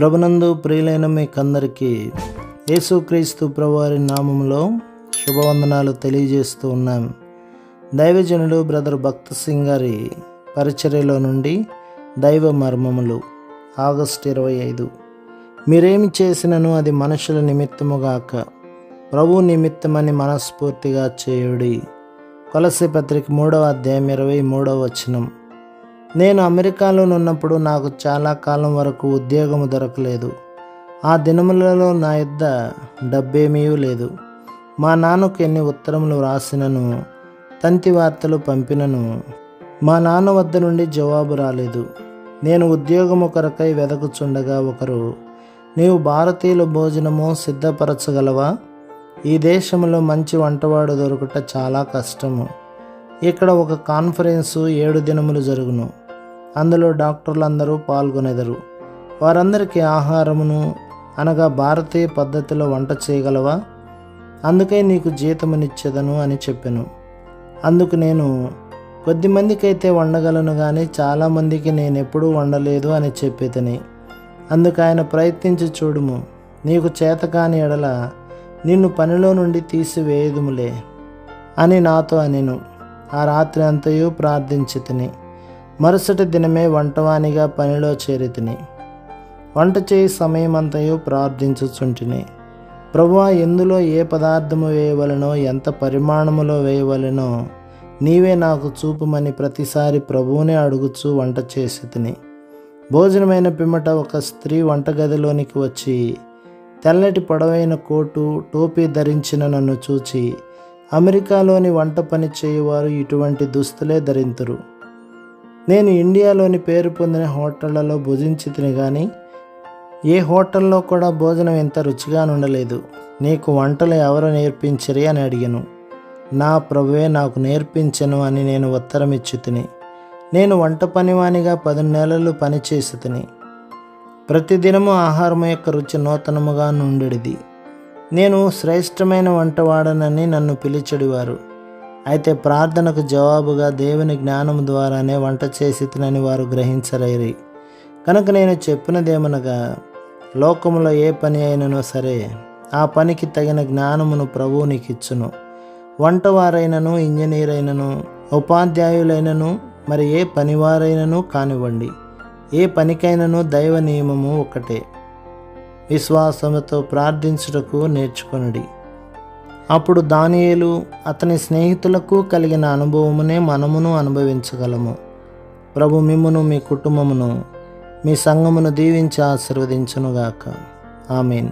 ప్రభునందు ప్రియులైన మీకందరికీ యేసుక్రీస్తు ప్రభువారి నామములో శుభవందనాలు తెలియజేస్తూ ఉన్నాం. దైవజనుడు బ్రదర్ భక్త సింగ్ గారి పరిచర్యలో నుండి దైవ మర్మములు ఆగస్ట్ ఇరవై ఐదు. మీరేమి చేసినను అది మనుషుల నిమిత్తముగాక ప్రభు నిమిత్తమని మనస్ఫూర్తిగా చేయుడి. కొలసి పత్రిక మూడవ అధ్యాయం ఇరవై మూడవ వచనం. నేను అమెరికాలో ఉన్నప్పుడు నాకు చాలా కాలం వరకు ఉద్యోగము దొరకలేదు. ఆ దినములలో నా యొద్ద డబ్బేమీ లేదు. మా నాన్నకు ఎన్ని ఉత్తరములు వ్రాసినను తంతి వార్తలు పంపినను మా నాన్న వద్ద నుండి జవాబు రాలేదు. నేను ఉద్యోగము కొరకై వెదకుచుండగా ఒకరు నీవు భారతీయుల భోజనము సిద్ధపరచగలవా? ఈ దేశంలో మంచి వంటవాడు దొరకట చాలా కష్టము. ఇక్కడ ఒక కాన్ఫరెన్సు ఏడు దినములు జరుగును. అందులో డాక్టర్లందరూ పాల్గొనెదరు. వారందరికీ ఆహారమును అనగా భారతీయ పద్ధతిలో వంట చేయగలవా? అందుకే నీకు జీతమునిచ్చేదను అని చెప్పాను. అందుకు నేను కొద్ది మందికైతే వండగలను కానీ చాలామందికి నేను ఎప్పుడూ వండలేదు అని చెప్పేతని. అందుకు ఆయన ప్రయత్నించి చూడుము. నీకు చేతకాని ఎడల నిన్ను పనిలో నుండి తీసివేయదుములే అని నాతో అనెను. ఆ రాత్రి అంతయు ప్రార్థించి తిని మరుసటి దినమే వంటవానిగా పనిలో చేరి తిని వంట చేయి సమయమంతయు ప్రార్థించుచుంటిని. ప్రభువా ఎందులో ఏ పదార్థము వేయవలనో ఎంత పరిమాణములో వేయవలనో నీవే నాకు చూపుమని ప్రతిసారి ప్రభువునే అడుగుచు వంట చేసి తిని భోజనమైన పిమ్మట ఒక స్త్రీ వంటగదిలోనికి వచ్చి తెల్లటి పొడవైన కోటు టోపీ ధరించిన నన్ను చూచి అమెరికాలోని వంట పని చేయువారు ఇటువంటి దుస్తులే ధరింతురు. నేను ఇండియాలోని పేరు పొందిన హోటళ్ళలో భుజించి తిని కానీ ఏ హోటల్లో కూడా భోజనం ఇంత రుచిగా ఉండలేదు నీకు వంటలు ఎవరు నేర్పించరి అని అడిగాను. నా ప్రభువే నాకు నేర్పించను అని నేను ఉత్తరం ఇచ్చి తిని నేను వంట పనివానిగా పది నెలలు పనిచేసి తిని ప్రతిదినము ఆహారం యొక్క రుచి నూతనముగా నుండిది నేను శ్రేష్టమైన వంటవాడనని నన్ను పిలిచెడివారు. అయితే ప్రార్థనకు జవాబుగా దేవుని జ్ఞానం ద్వారానే వంట చేసి తినని వారు గ్రహించరైరి. కనుక నేను చెప్పినదేమనగా లోకములో ఏ పని అయినను సరే ఆ పనికి తగిన జ్ఞానమును ప్రభువు నీకిచ్చును. వంటవారైనను ఇంజనీర్ అయినను ఉపాధ్యాయులైనను మరి ఏ పనివారైనను కానివ్వండి. ఏ పనికైనను దైవ నియమము ఒకటే విశ్వాసముతో ప్రార్థించుటకు నేర్చుకునుడి. అప్పుడు దానియేలు అతని స్నేహితులకు కలిగిన అనుభవమునే మనమును అనుభవించగలము. ప్రభు మిమ్మును మీ కుటుంబమును మీ సంఘమును దీవించి ఆశీర్వదించునుగాక. ఆమెన్.